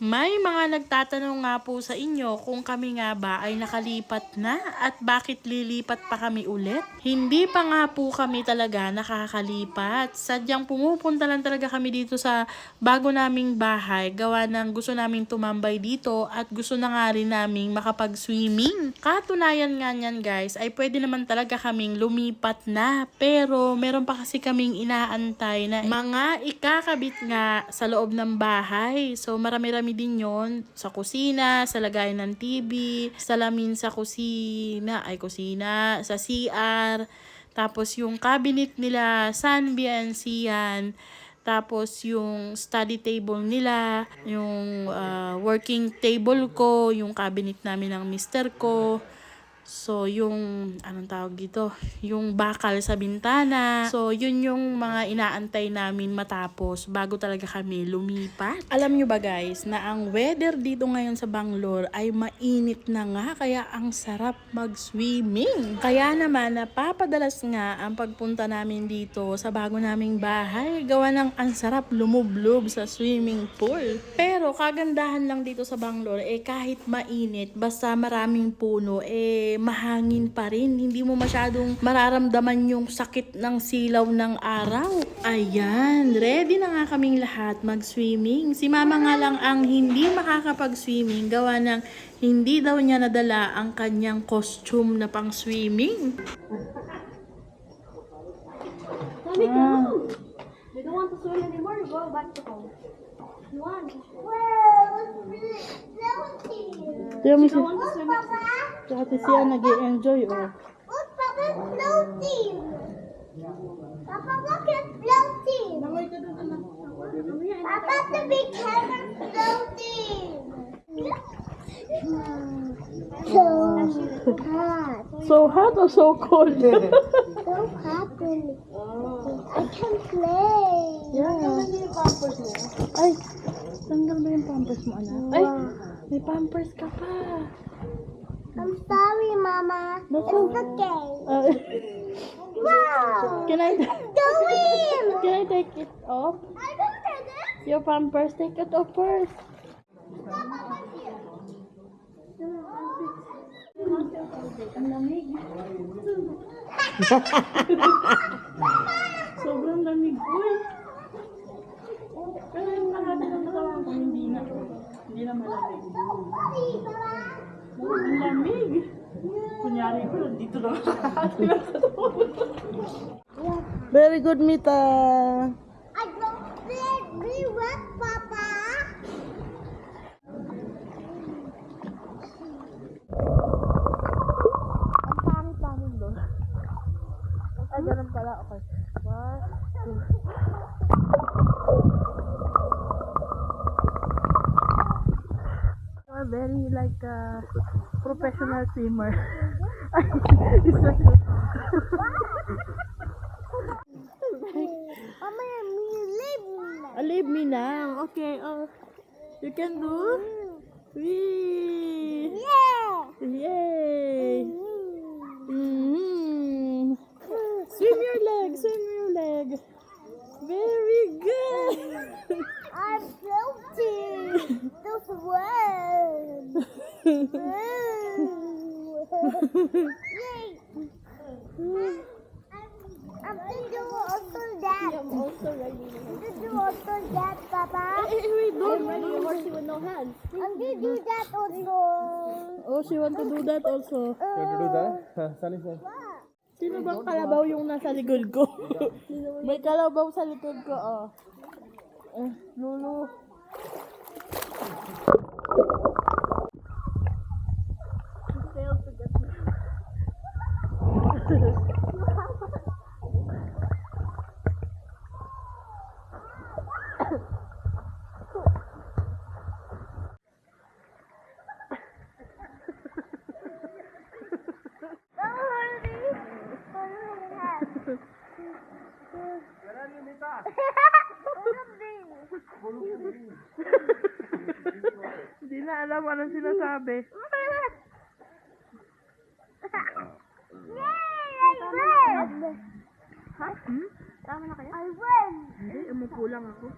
May mga nagtatanong nga po sa inyo kung kami nga ba ay nakalipat na at bakit lilipat pa kami ulit. Hindi pa nga po kami talaga nakakalipat. Sadyang pumupunta lang talaga kami dito sa bago naming bahay. Gawa ng gusto naming tumambay dito at gusto na nga rin naming makapag-swimming. Katunayan nga niyan guys ay pwede naman talaga kaming lumipat na. Pero meron pa kasi kaming inaantay na mga ikakabit nga sa loob ng bahay. So marami-rami din yon sa kusina, sa lagayan ng TV, salamin sa kusina, ay kusina, sa CR, tapos yung cabinet nila, Sanbian, yan. Tapos yung study table nila, yung ah, working table ko, yung cabinet namin ng mister ko. So, yung, anong tawag dito? Yung bakal sa bintana. So, yun yung mga inaantay namin matapos bago talaga kami lumipat. Alam nyo ba guys, na ang weather dito ngayon sa Bangalore ay mainit na nga, kaya ang sarap mag-swimming. Kaya naman, napapadalas nga ang pagpunta namin dito sa bago naming bahay. Gawa ng ang sarap lumublob sa swimming pool. Pero, kagandahan lang dito sa Bangalore, eh kahit mainit, basta maraming puno, eh mahangin pa rin. Hindi mo masyadong mararamdaman yung sakit ng silaw ng araw. Ayan, ready na nga kaming lahat mag-swimming. Si mama nga lang ang hindi makakapag-swimming gawa ng hindi daw niya nadala ang kanyang costume na pang swimming. Let me go. You don't want to swim anymore? Go back to home. You want? Tiyo mo You si, don't want to swim? Si Ate Sia nag-enjoy oh. Look, Papa's floating. Papa, look, it's floating. Papa's the big hammer floating. So hot. So hot or so cold? So happy. I can play. yeah. Ay, tanggal ba yung pampers mo, anak? Ay, may pampers ka pa. I'm sorry, Mama. That's It's okay. Uh, Wow. can I Go can I take it off? I don't know this. Your pampers, take it off first. Sobrang lamig. Uy! Pero yung kalahati ng katawan ko, hindi na. Hindi na malamig. Ang lamig. Kunyari ko, dito na. Very good, Mita. Very like a professional swimmer. Mama, me live now. Ah, leave me now. Okay. Oh, you can do. Wee. Yeah. Yay. Mm. Swim your leg. Swim your leg. Very good. I'm floating. This one. Yay. I'm gonna do also that. I'm also ready. I'm gonna do also that, Papa. Eh, wait, don't. Horsey with no hands. I'm gonna do that also. Oh, she want to do that also. You want to do that? Sino bang kalabaw yung nasa likod ko? May kalabaw sa likod ko, oh. Eh, Lulu. Hindi na alam anong sinasabi. Yay! I win! Ha? Hmm? Tama na kayo? I win! Hindi, umupo lang ako.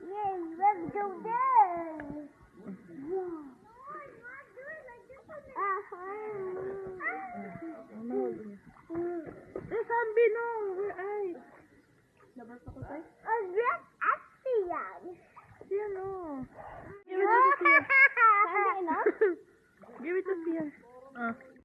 Yay! Let's go there! I was like,